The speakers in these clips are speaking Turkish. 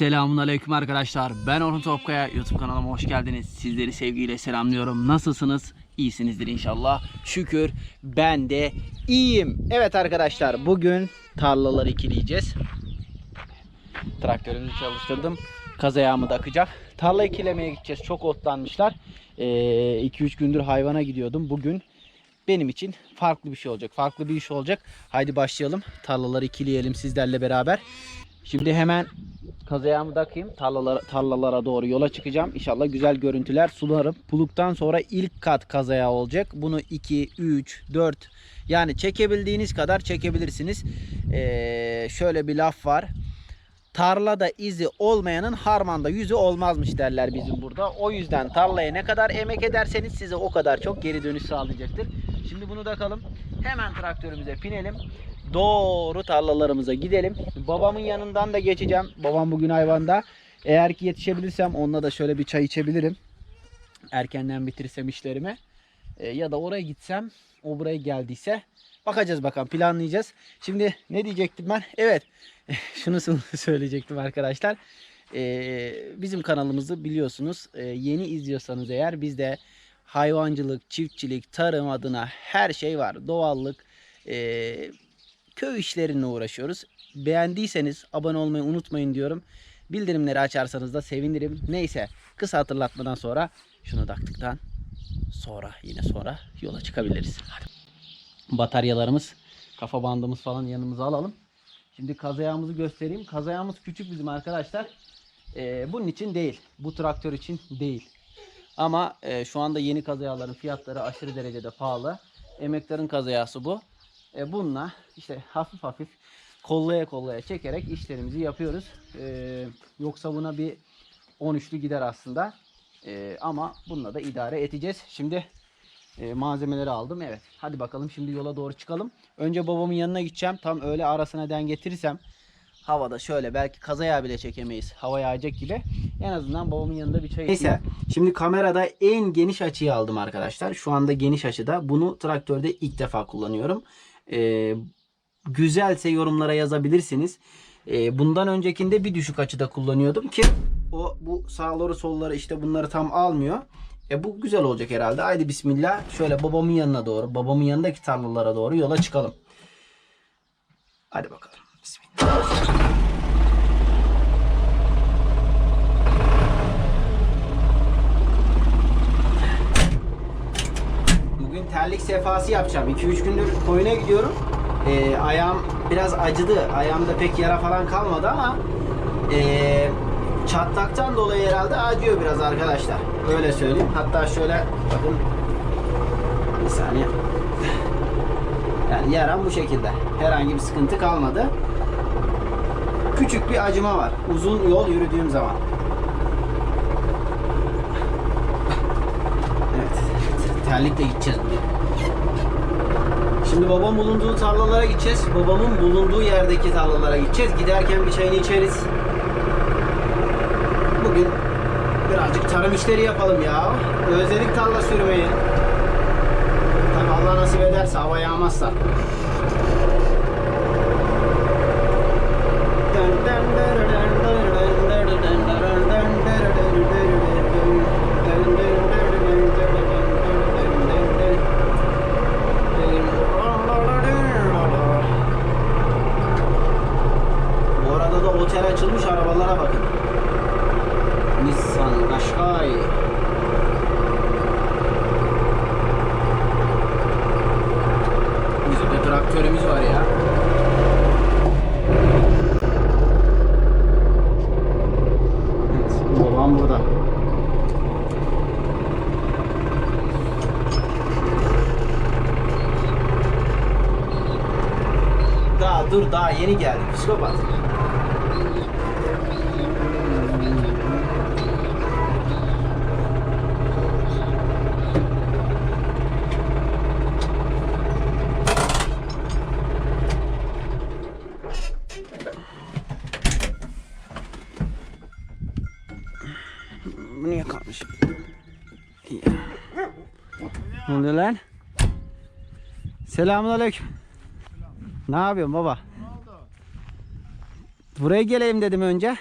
Selamun Aleyküm arkadaşlar. Ben Orhun Topkaya. YouTube kanalıma hoş geldiniz. Sizleri sevgiyle selamlıyorum. Nasılsınız? İyisinizdir inşallah. Şükür ben de iyiyim. Evet arkadaşlar bugün tarlaları ikileyeceğiz. Traktörümüzü çalıştırdım. Kaz ayağımı da akacak. Tarla ikilemeye gideceğiz. Çok otlanmışlar. 2-3 gündür hayvana gidiyordum. Bugün benim için farklı bir şey olacak. Farklı bir iş olacak. Haydi başlayalım. Tarlaları ikileyelim sizlerle beraber. Şimdi hemen kazayağımı takayım. Tarlalara, tarlalara doğru yola çıkacağım. İnşallah güzel görüntüler sularım. Buluktan sonra ilk kat kazayağı olacak. Bunu 2, 3, 4 yani çekebildiğiniz kadar çekebilirsiniz. Ee, şöyle bir laf var. Tarlada izi olmayanın harmanda yüzü olmazmış derler bizim burada. O yüzden tarlaya ne kadar emek ederseniz size o kadar çok geri dönüş sağlayacaktır. Şimdi bunu takalım. Hemen traktörümüze binelim. Doğru tarlalarımıza gidelim. Babamın yanından da geçeceğim. Babam bugün hayvanda. Eğer ki yetişebilirsem onunla da şöyle bir çay içebilirim. Erkenden bitirirsem işlerimi. E, ya da oraya gitsem o buraya geldiyse bakacağız bakalım planlayacağız. Şimdi ne diyecektim ben? Evet şunu söyleyecektim arkadaşlar. E, bizim kanalımızı biliyorsunuz. E, yeni izliyorsanız eğer bizde hayvancılık, çiftçilik, tarım adına her şey var. Doğallık, e, köy işlerine uğraşıyoruz. Beğendiyseniz abone olmayı unutmayın diyorum. Bildirimleri açarsanız da sevinirim. Neyse kısa hatırlatmadan sonra şunu taktıktan sonra yine sonra yola çıkabiliriz. Hadi. Bataryalarımız, kafa bandımız falan yanımıza alalım. Şimdi kazayağımızı göstereyim. Kazayağımız küçük bizim arkadaşlar. Ee, bunun için değil. Bu traktör için değil. Ama e, şu anda yeni kazayağların fiyatları aşırı derecede pahalı. Emektarın kazayağısı bu. E, bununla işte hafif hafif kollaya kollaya çekerek işlerimizi yapıyoruz. E, yoksa buna bir 13'lü gider aslında. E, ama bununla da idare edeceğiz. Şimdi e, malzemeleri aldım. Evet. Hadi bakalım şimdi yola doğru çıkalım. Önce babamın yanına gideceğim. Tam öyle arasına den getirirsem havada şöyle belki kazaya bile çekemeyiz. Hava yağacak gibi. En azından babamın yanında bir çay Neyse. Şimdi kamerada en geniş açıyı aldım arkadaşlar. Şu anda geniş açıda. Bunu traktörde ilk defa kullanıyorum. Ee, güzelse yorumlara yazabilirsiniz. Ee, bundan öncekinde bir düşük açıda kullanıyordum ki o bu sağları solları işte bunları tam almıyor. E bu güzel olacak herhalde. Haydi bismillah. Şöyle babamın yanına doğru, babamın yanındaki tarlalara doğru yola çıkalım. Hadi bakalım. Bismillah. Bugün terlik sefası yapacağım. 2-3 gündür koyuna gidiyorum. Ee, ayağım biraz acıdı. Ayağımda pek yara falan kalmadı ama ee, çatlaktan dolayı herhalde acıyor biraz arkadaşlar. Öyle söyleyeyim. Hatta şöyle bakın bir saniye. Yani yaram bu şekilde. Herhangi bir sıkıntı kalmadı. Küçük bir acıma var. Uzun yol yürüdüğüm zaman. Evet. Terlikle gideceğiz bugün. Şimdi babam bulunduğu tarlalara gideceğiz. Babamın bulunduğu yerdeki tarlalara gideceğiz. Giderken bir çayını içeriz. Bugün birazcık tarım işleri yapalım ya. Özledik tarla sürmeyi. Tabi Allah nasip ederse hava yağmazsa. Bu arada da otel açılmış arabalara bakın. Nissan Qashqai. Bizim de traktörümüz var ya. Evet, babam burada. Daha dur daha yeni geldik psikopat. Bu niye kalmış? Ne oluyor lan? Selamun aleyküm. Ne yapıyorsun baba? Buraya geleyim dedim önce.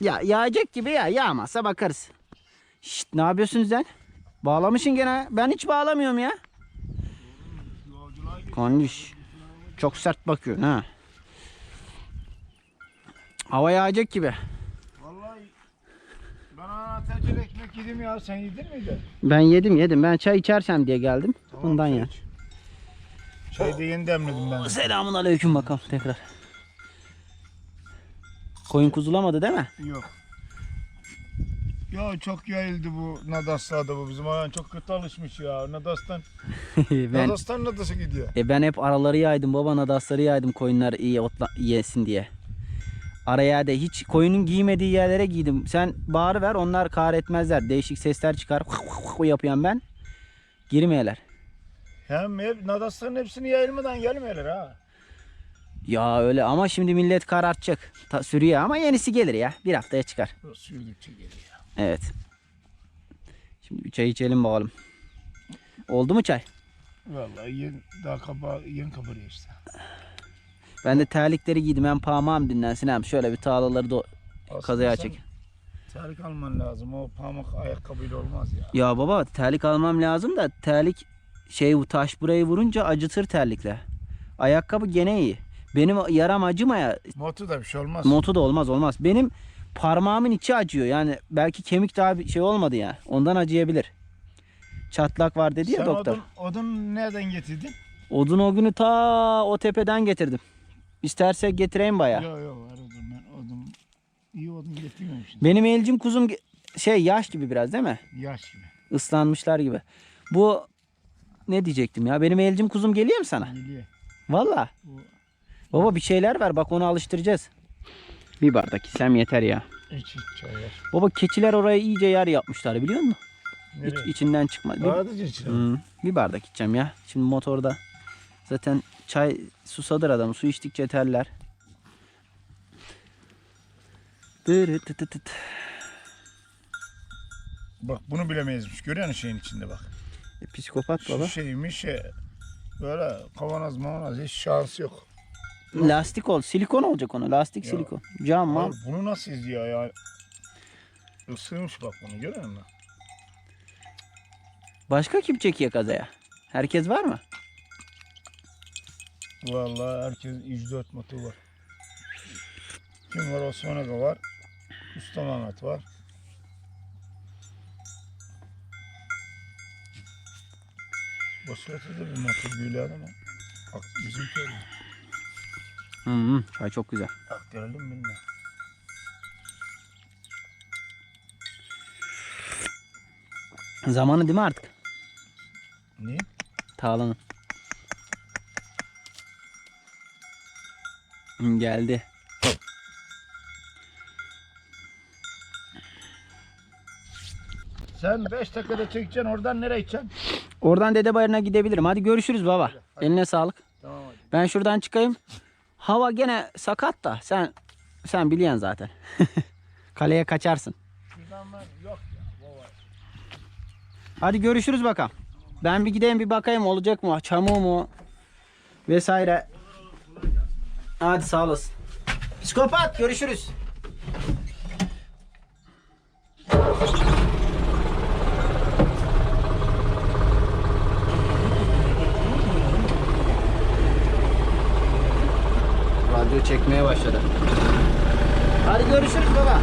Ya yağacak gibi ya. Yağmazsa bakarız. Şşt ne yapıyorsunuz lan? Bağlamışsın gene. Ben hiç bağlamıyorum ya. Kondiş. Çok sert bakıyorsun ha. Hava yağacak gibi. Vallahi ben ana tercih ekmek yedim ya. Sen yedin miydi? Ben yedim yedim. Ben çay içersem diye geldim. Bundan ya. Çayı da yeni demledim ben. Selamun aleyküm bakalım tekrar. Koyun kuzulamadı değil mi? Yok. Ya çok yayıldı bu Nadas'larda bu bizim alan çok kötü alışmış ya. Nadas'tan ben Nadas'tan Nadas'a gidiyor. e ben hep araları yaydım. Baba nadasları yaydım koyunlar iyi otla yesin diye. Araya da hiç koyunun giymediği yerlere giydim. Sen bağır ver onlar kar etmezler. Değişik sesler çıkar. yapıyorum ben. Girmeyeler. Hem hep Nadas'ların hepsini yayılmadan gelmiyorlar ha. Ya öyle ama şimdi millet kar artacak. Ta, sürüyor ama yenisi gelir ya. Bir haftaya çıkar. Sürdükçe geliyor. Evet. Şimdi bir çay içelim bakalım. Oldu mu çay? Vallahi yeni, daha kaba, yeni kabarıyor işte. Ben de terlikleri giydim. Hem parmağım dinlensin hem şöyle bir tağlaları da Aslında kazaya sen çek. Terlik alman lazım. O pamuk ayakkabıyla olmaz ya. Ya baba terlik almam lazım da terlik şey bu taş burayı vurunca acıtır terlikle. Ayakkabı gene iyi. Benim yaram acımaya Motu da bir şey olmaz. motu da olmaz olmaz. Benim parmağımın içi acıyor. Yani belki kemik daha bir şey olmadı ya. Ondan acıyabilir. Çatlak var dedi ya Sen doktor. Odun, odun nereden getirdin? Odun o günü ta o tepeden getirdim. İstersek getireyim baya. Yok yok var odun ben odun. İyi odun getirmemişsin. Benim elcim kuzum ge- şey yaş gibi biraz değil mi? Yaş gibi. Islanmışlar gibi. Bu ne diyecektim ya? Benim elcim kuzum geliyor mu sana? Geliyor. Valla. Baba bir şeyler ver bak onu alıştıracağız. Bir bardak isem yeter ya. içi çaylar. Baba keçiler oraya iyice yer yapmışlar biliyor musun? Nereye? içinden çıkmadı. Bir, Sadece içine. Hmm, bir bardak içeceğim ya. Şimdi motorda zaten çay susadır adam. Su içtikçe terler. Bak bunu bilemeyizmiş. Görüyor musun şeyin içinde bak. E, Psikopat baba. şeymiş şey. Böyle kavanoz mavanoz hiç şansı yok. Lastik ol. Silikon olacak onu. Lastik Ya. silikon. Cam. Abi bunu nasıl izliyor ya? Isırmış bak bunu görüyor musun? Başka kim çekiyor kazaya? Herkes var mı? Vallahi herkesin 104 motu var. Kim var? Osman Aga var. Usta Mehmet var. Basıratı da bir motor böyle ama. Bak bizim köyde. Hı hı. Çay çok güzel. Aktaralım bilmem. Zamanı değil mi artık? Niye? Tağlanın. Hı, Geldi. Sen 5 dakikada çekeceksin oradan nereye gideceksin? Oradan Dede Bayırı'na gidebilirim. Hadi görüşürüz baba. Eline sağlık. Tamam hadi. Ben şuradan çıkayım. Hava gene sakat da sen sen biliyorsun zaten. Kaleye kaçarsın. Hadi görüşürüz bakalım. Ben bir gideyim bir bakayım olacak mı? Çamur mu? Vesaire. Hadi sağ olasın. Psikopat görüşürüz. Çekmeye başladı. Hadi görüşürüz baba.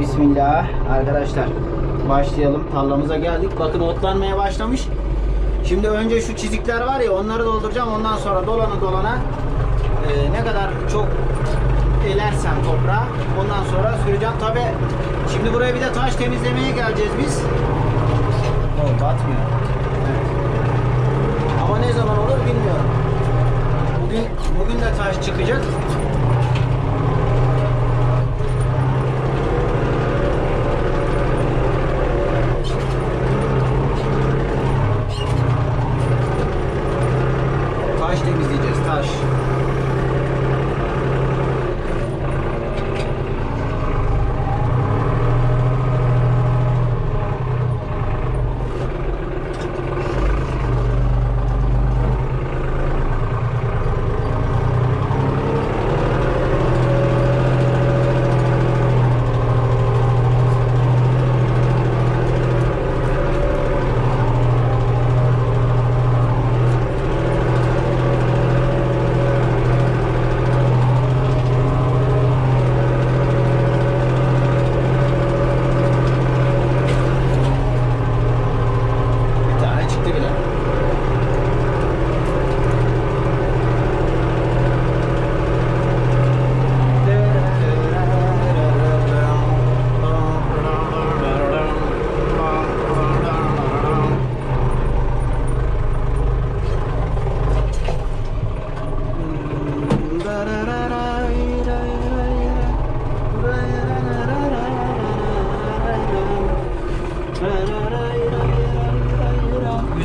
Bismillah arkadaşlar. Başlayalım. Tarlamıza geldik. Bakın otlanmaya başlamış şimdi önce şu çizikler var ya onları dolduracağım ondan sonra dolana dolana e, ne kadar çok elersem toprağa ondan sonra süreceğim. Tabi şimdi buraya bir de taş temizlemeye geleceğiz biz. O batmıyor. Evet. ama ne zaman olur bilmiyorum. Bugün bugün de taş çıkacak Taş temizleyeceğiz taş.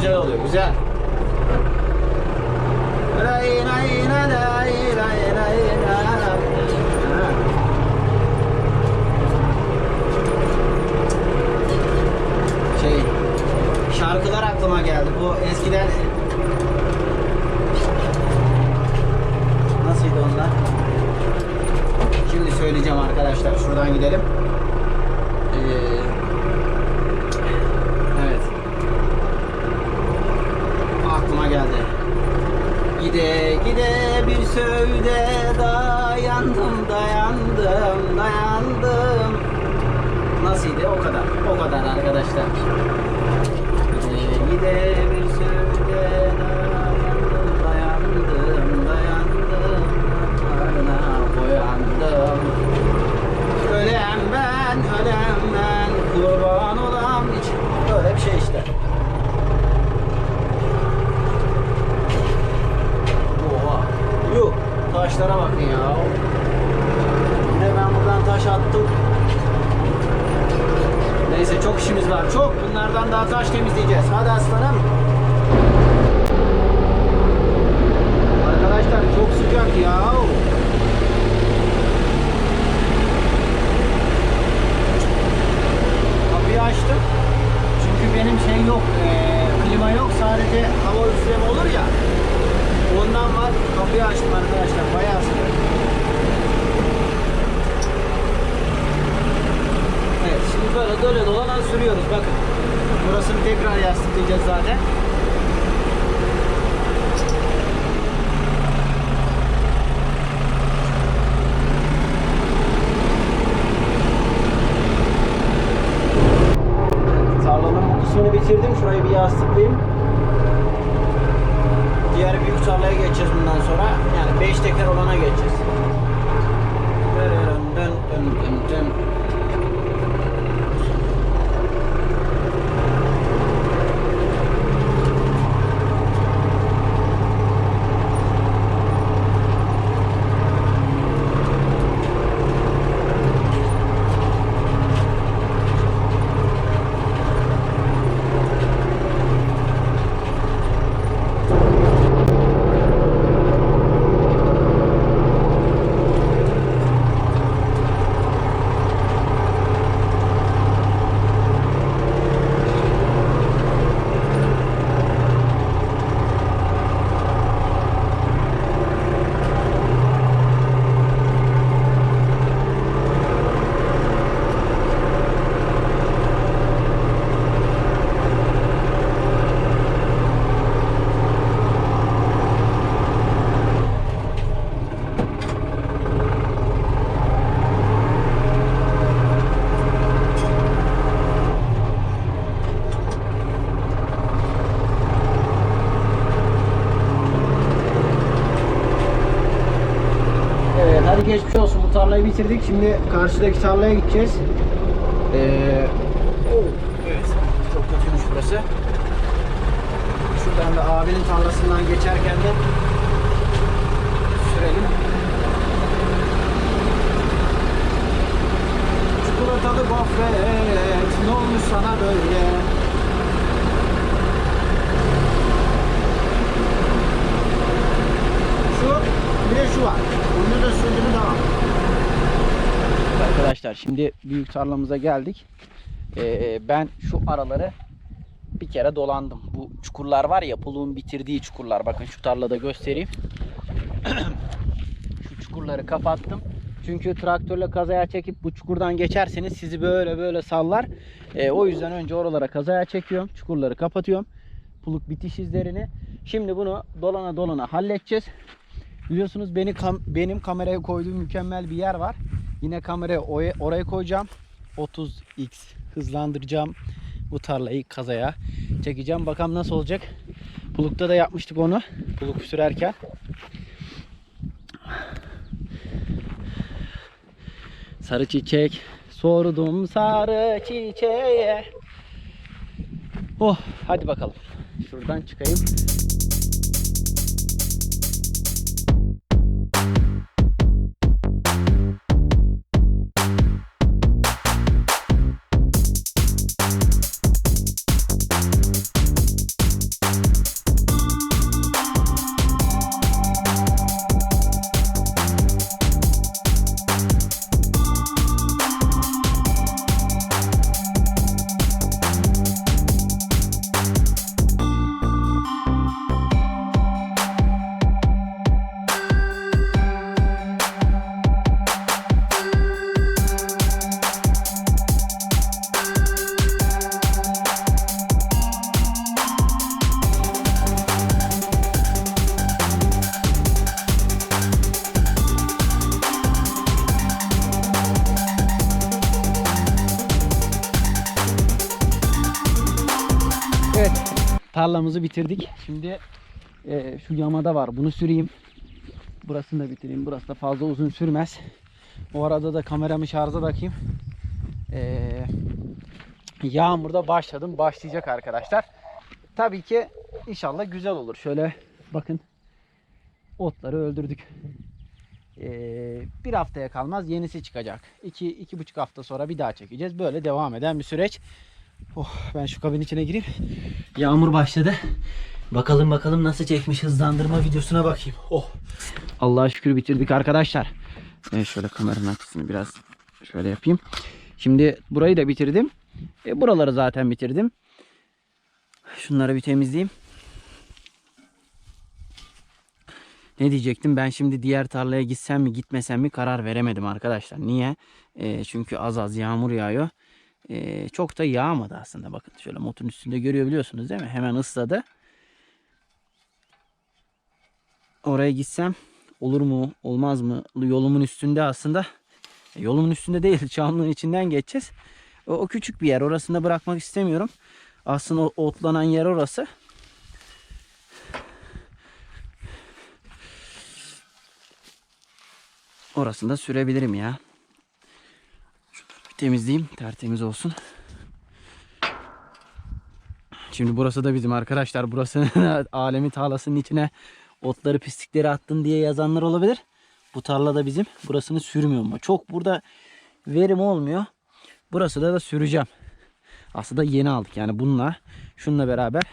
güzel oluyor. Güzel. Lay lay lay lay lay lay lay. Ha. Şey şarkılar aklıma geldi. Bu eskiden Nasıldı onlar? Şimdi söyleyeceğim arkadaşlar. Şuradan gidelim. Ee. Gide gide bir sövde dayandım dayandım dayandım. Nasıldı? O kadar. O kadar arkadaşlar. Gide bir sövde dayandım dayandım dayandım. Damarına boyandım. Ölem ben, ölem ben, kurban olam. Böyle bir şey işte. Oha. Yuh. Taşlara bakın ya. Yine ben buradan taş attım. Neyse çok işimiz var. Çok. Bunlardan daha taş temizleyeceğiz. Hadi aslanım. Arkadaşlar çok sıcak ya. Kapıyı açtım. Çünkü benim şey yok. eee, klima yok. Sadece hava üfleme olur ya. Ondan var. Kapıyı açtım arkadaşlar. Bayağı sıcak. Evet şimdi böyle döne dolana sürüyoruz bakın. Burasını tekrar yastıklayacağız zaten. Tarlanın bu kısmını bitirdim. Şurayı bir yastıklayayım. Tarlaya geçeceğiz bundan sonra. Yani 5 teker olana geçeceğiz. Dön dön dön dön dön. Evet hadi geçmiş olsun bu tarlayı bitirdik. Şimdi karşıdaki tarlaya gideceğiz. Ee, evet çok kötüymüş burası. Şuradan da abinin tarlasından geçerken de sürelim. Çikolatalı gofret ne olmuş sana böyle? Şu bir de şu var. Bunu da sürdüğünü tamam. Arkadaşlar şimdi büyük tarlamıza geldik. Ee, ben şu araları bir kere dolandım. Bu çukurlar var ya puluğun bitirdiği çukurlar. Bakın şu tarlada göstereyim. şu çukurları kapattım. Çünkü traktörle kazaya çekip bu çukurdan geçerseniz sizi böyle böyle sallar. Ee, o yüzden önce oralara kazaya çekiyorum. Çukurları kapatıyorum. Puluk bitiş izlerini. Şimdi bunu dolana dolana halledeceğiz. Biliyorsunuz beni kam- benim kameraya koyduğum mükemmel bir yer var. Yine kamerayı oya- oraya koyacağım. 30x hızlandıracağım. Bu tarlayı kazaya çekeceğim. Bakalım nasıl olacak. Pulukta da yapmıştık onu. Puluk sürerken. Sarı çiçek sordum sarı çiçeğe. Oh hadi bakalım. Şuradan çıkayım. Evet. Tarlamızı bitirdik. Şimdi e, şu yamada var. Bunu süreyim. Burasını da bitireyim. Burası da fazla uzun sürmez. O arada da kameramı şarja takayım. Ee, yağmurda başladım. Başlayacak arkadaşlar. Tabii ki inşallah güzel olur. Şöyle bakın. Otları öldürdük. Ee, bir haftaya kalmaz yenisi çıkacak. İki, iki buçuk hafta sonra bir daha çekeceğiz. Böyle devam eden bir süreç. Oh, ben şu kabin içine gireyim. Yağmur başladı. Bakalım bakalım nasıl çekmiş hızlandırma videosuna bakayım. Oh. Allah'a şükür bitirdik arkadaşlar. Ee, şöyle kameranın açısını biraz şöyle yapayım. Şimdi burayı da bitirdim. E, buraları zaten bitirdim. Şunları bir temizleyeyim. Ne diyecektim? Ben şimdi diğer tarlaya gitsem mi gitmesem mi karar veremedim arkadaşlar. Niye? E, çünkü az az yağmur yağıyor. E, çok da yağmadı aslında. Bakın şöyle motorun üstünde görüyor biliyorsunuz değil mi? Hemen ısladı. Oraya gitsem olur mu olmaz mı yolumun üstünde aslında E, yolumun üstünde değil çamlığın içinden geçeceğiz. O, o küçük bir yer orasında bırakmak istemiyorum. Aslında otlanan yer orası. Orasında sürebilirim ya. Temizleyeyim tertemiz olsun. Şimdi burası da bizim arkadaşlar. Burası alemi tarlasının içine otları pislikleri attın diye yazanlar olabilir. Bu tarla da bizim. Burasını sürmüyorum ama çok burada verim olmuyor. Burası da da süreceğim. Aslında yeni aldık yani bununla şununla beraber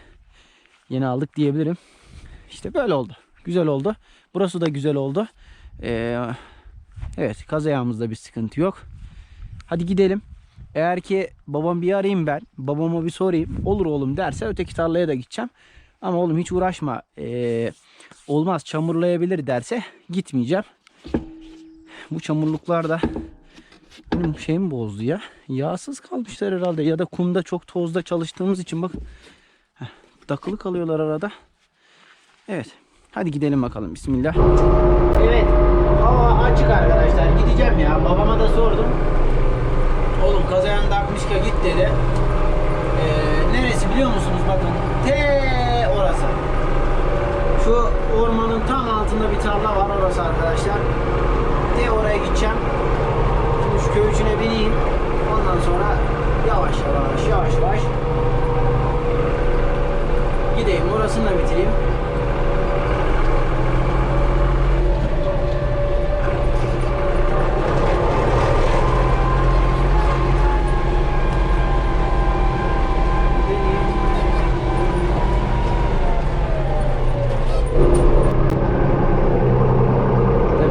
yeni aldık diyebilirim. İşte böyle oldu. Güzel oldu. Burası da güzel oldu. Ee, evet kaz ayağımızda bir sıkıntı yok. Hadi gidelim. Eğer ki babam bir arayayım ben. Babama bir sorayım. Olur oğlum derse öteki tarlaya da gideceğim. Ama oğlum hiç uğraşma. Ee, olmaz çamurlayabilir derse gitmeyeceğim. Bu çamurluklar da benim şeyimi bozdu ya. Yağsız kalmışlar herhalde. Ya da kumda çok tozda çalıştığımız için bak. Heh, takılı kalıyorlar arada. Evet. Hadi gidelim bakalım. Bismillah. Evet. Hava açık arkadaşlar. Gideceğim ya. Babama da sordum. Ki git dedi. Ee, neresi biliyor musunuz? Bakın. T orası. Şu ormanın tam altında bir tarla var orası arkadaşlar. T oraya gideceğim. Şimdi şu köy içine bineyim. Ondan sonra yavaş yavaş yavaş yavaş gideyim. Orasını da bitireyim.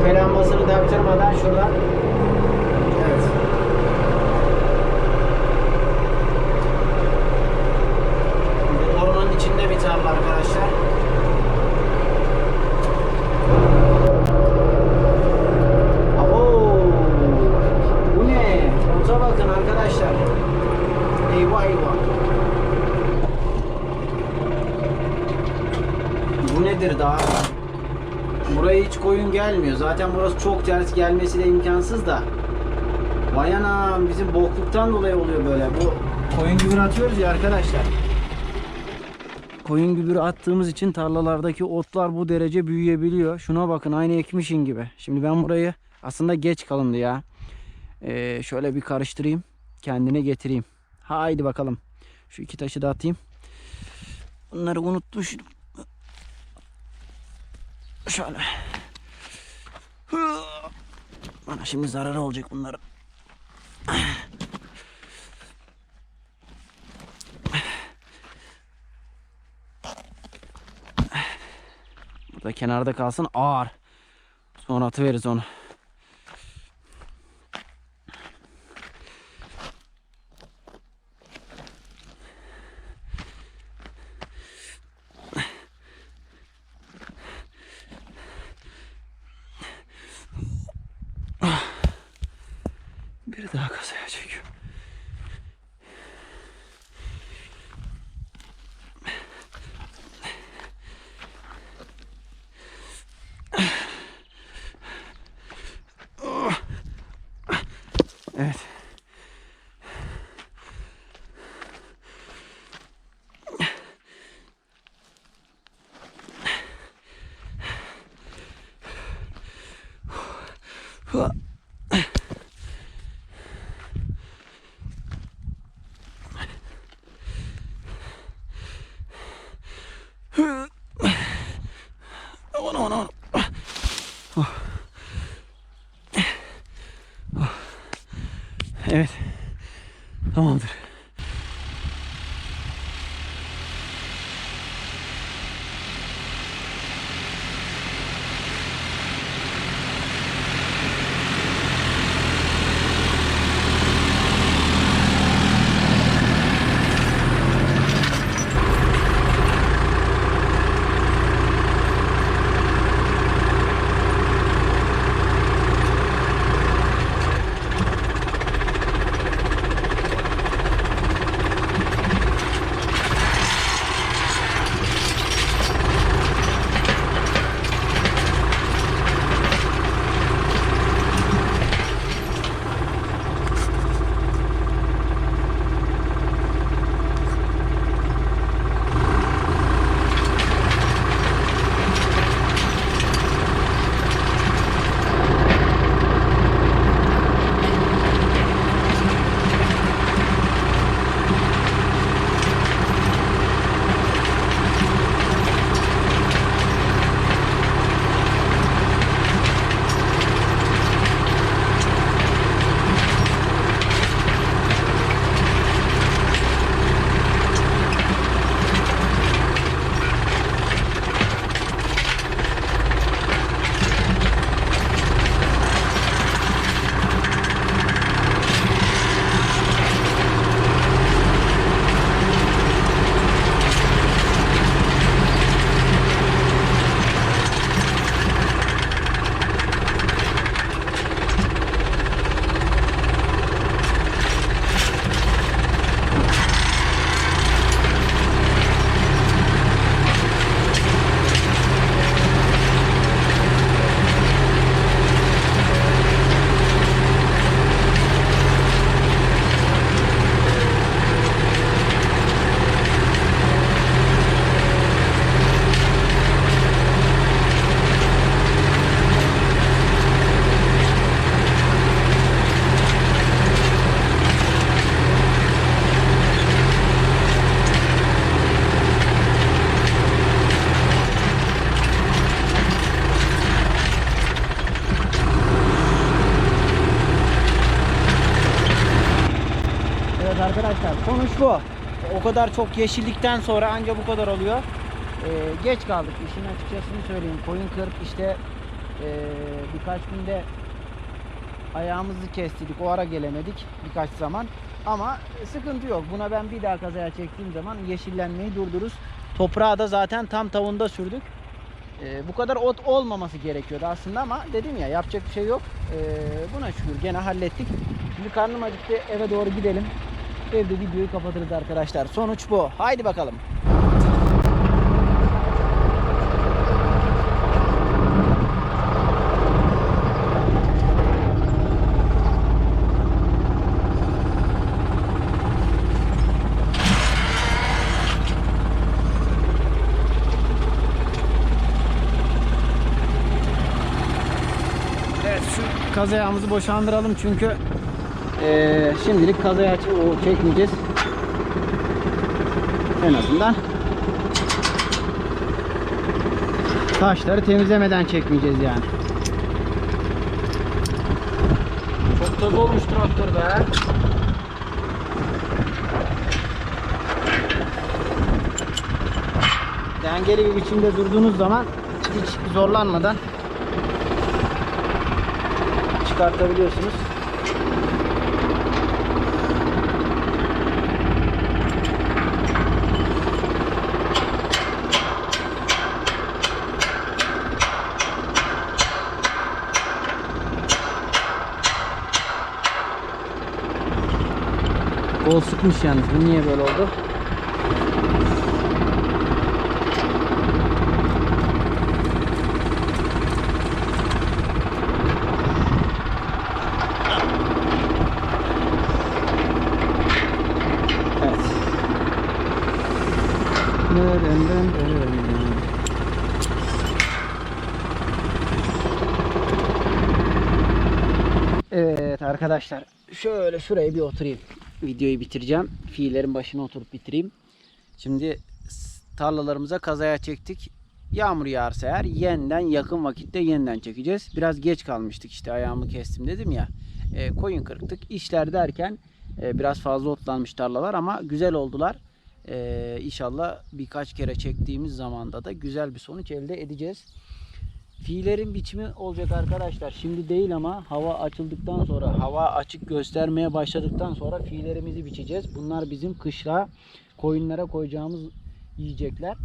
Tepe lambasını taktırmadan şuradan Evet. Bu Ormanın içinde bir tarla arkadaşlar. Abo! Bu ne? Ota bakın arkadaşlar. Eyvah eyvah. Bu daha? Buraya hiç koyun gelmiyor. Zaten burası çok ters gelmesi de imkansız da. Vay anam bizim bokluktan dolayı oluyor böyle. Bu koyun gübre atıyoruz ya arkadaşlar. Koyun gübre attığımız için tarlalardaki otlar bu derece büyüyebiliyor. Şuna bakın aynı ekmişin gibi. Şimdi ben burayı aslında geç kalındı ya. Ee, şöyle bir karıştırayım. Kendine getireyim. Haydi bakalım. Şu iki taşı da atayım. Bunları unutmuşum. Şöyle. Bana şimdi zararı olacak bunların. Burada kenarda kalsın ağır. Sonra atıveririz onu. Biri daha kasaya çekiyor. Evet. Aman aman aman. Oh. Oh. Evet. Tamamdır. Kadar çok yeşillikten sonra anca bu kadar oluyor. Ee, geç kaldık işin açıkçasını söyleyeyim. Koyun kırıp işte ee, birkaç günde ayağımızı kestirdik. O ara gelemedik birkaç zaman. Ama sıkıntı yok. Buna ben bir daha kazaya çektiğim zaman yeşillenmeyi durdururuz. Toprağı da zaten tam tavunda sürdük. Ee, bu kadar ot olmaması gerekiyordu aslında ama dedim ya yapacak bir şey yok. Ee, buna şükür gene hallettik. Şimdi karnım acıktı eve doğru gidelim. Evde videoyu kapatırız arkadaşlar. Sonuç bu. Haydi bakalım. Evet şu kazayağımızı boşandıralım çünkü eee, şimdilik kazaya o çekmeyeceğiz. En azından taşları temizlemeden çekmeyeceğiz yani. Çok toz olmuş traktör be. Dengeli bir biçimde durduğunuz zaman hiç zorlanmadan çıkartabiliyorsunuz. Kol sıkmış yalnız. Bu niye böyle oldu? Evet arkadaşlar şöyle şuraya bir oturayım. Videoyu bitireceğim. Fiillerin başına oturup bitireyim. Şimdi tarlalarımıza kazaya çektik. Yağmur yağarsa eğer yeniden yakın vakitte yeniden çekeceğiz. Biraz geç kalmıştık işte ayağımı kestim dedim ya. E, koyun kırıktık. İşler derken e, biraz fazla otlanmış tarlalar ama güzel oldular. E, inşallah birkaç kere çektiğimiz zamanda da güzel bir sonuç elde edeceğiz. Fiillerin biçimi olacak arkadaşlar. Şimdi değil ama hava açıldıktan sonra, hava açık göstermeye başladıktan sonra fiillerimizi biçeceğiz. Bunlar bizim kışla koyunlara koyacağımız yiyecekler.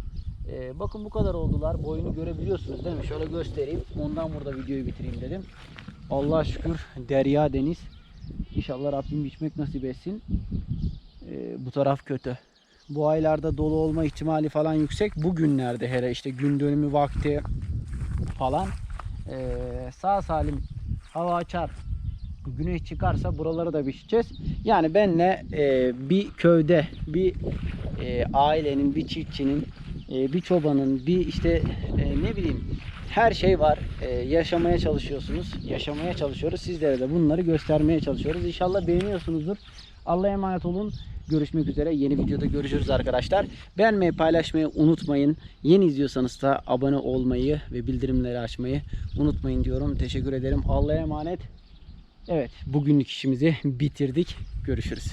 Ee, bakın bu kadar oldular. Boyunu görebiliyorsunuz değil mi? Şöyle göstereyim. Ondan burada videoyu bitireyim dedim. Allah şükür derya deniz. İnşallah Rabbim biçmek nasip etsin. Ee, bu taraf kötü. Bu aylarda dolu olma ihtimali falan yüksek. Bugünlerde hele işte gün dönümü vakti falan ee, sağ salim hava açar güneş çıkarsa buraları da biçeceğiz. Yani benle e, bir köyde bir e, ailenin bir çiftçinin e, bir çobanın bir işte e, ne bileyim her şey var. E, yaşamaya çalışıyorsunuz. Yaşamaya çalışıyoruz. Sizlere de bunları göstermeye çalışıyoruz. İnşallah beğeniyorsunuzdur. Allah'a emanet olun. Görüşmek üzere. Yeni videoda görüşürüz arkadaşlar. Beğenmeyi, paylaşmayı unutmayın. Yeni izliyorsanız da abone olmayı ve bildirimleri açmayı unutmayın diyorum. Teşekkür ederim. Allah'a emanet. Evet, bugünlük işimizi bitirdik. Görüşürüz.